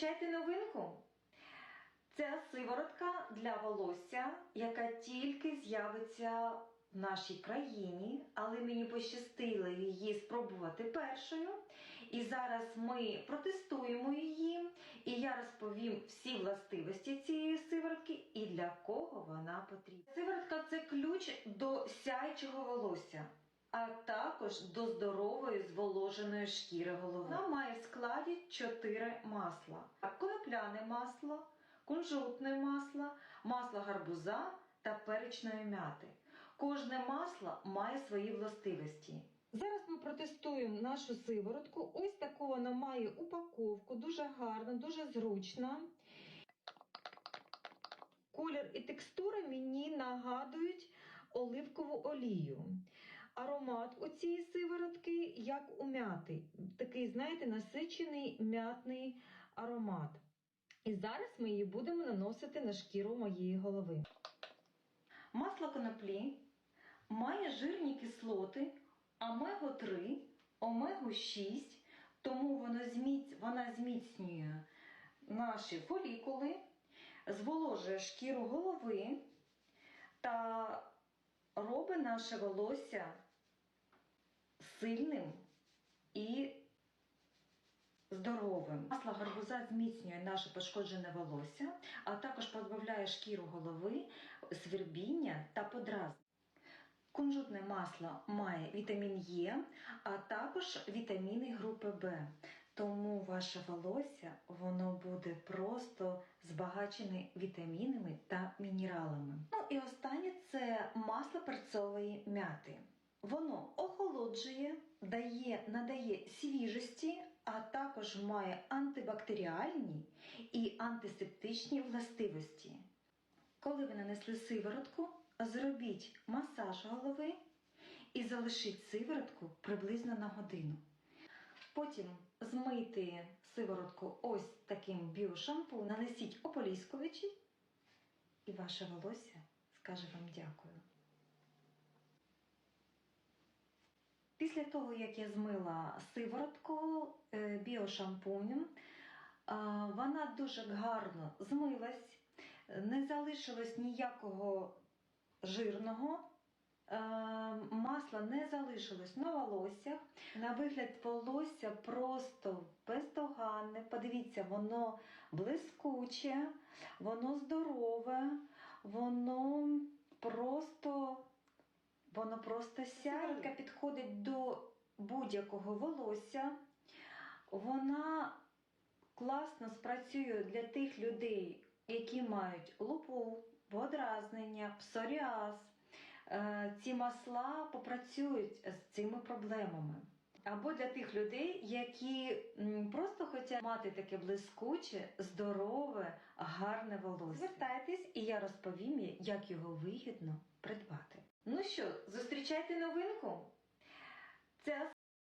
Зустрічайте новинку. Це сиворотка для волосся, яка тільки з'явиться в нашій країні, але мені пощастило її спробувати першою. І зараз ми протестуємо її, і я розповім всі властивості цієї сиворотки і для кого вона потрібна. Сиворотка це ключ до сяючого волосся. А також до здорової зволоженої шкіри голови. Вона має в складі 4 масла: конопляне масло, кунжутне масло, масло гарбуза та перечної м'яти. Кожне масло має свої властивості. Зараз ми протестуємо нашу сиворотку. Ось таку вона має упаковку, дуже гарна, дуже зручна. Колір і текстура мені нагадують оливкову олію. Аромат у цієї сиворотки як у мяти. Такий, знаєте, насичений м'ятний аромат. І зараз ми її будемо наносити на шкіру моєї голови. Масло коноплі має жирні кислоти омегу-3, омегу-6, тому воно зміць, вона зміцнює наші фолікули, зволожує шкіру голови та робить наше волосся сильним і здоровим. Масло гарбуза зміцнює наше пошкоджене волосся, а також позбавляє шкіру голови, свербіння та подразнення. Кунжутне масло має вітамін Е, а також вітаміни групи В. Тому ваше волосся воно буде просто збагачене вітамінами та мінералами. Ну і останнє це масло перцової м'яти. Воно охолоджує, дає, надає свіжості, а також має антибактеріальні і антисептичні властивості. Коли ви нанесли сиворотку, зробіть масаж голови і залишіть сиворотку приблизно на годину. Потім змийте сиворотку ось таким біошампу, нанесіть ополіскувачі, і ваше волосся скаже вам дякую. Після того, як я змила сиворотку е, біошампунем, вона дуже гарно змилась, не залишилось ніякого жирного. е, Масла не залишилось на волоссях. На вигляд волосся просто бездоганне. Подивіться, воно блискуче, воно здорове, воно просто Воно просто сяє. підходить до будь-якого волосся. Вона класно спрацює для тих людей, які мають лупу, подразнення, псоріаз. Е, Ці масла попрацюють з цими проблемами. Або для тих людей, які просто мати таке блискуче, здорове, гарне волосся. Звертайтесь, і я розповім, як його вигідно придбати. Ну що, зустрічайте новинку? Це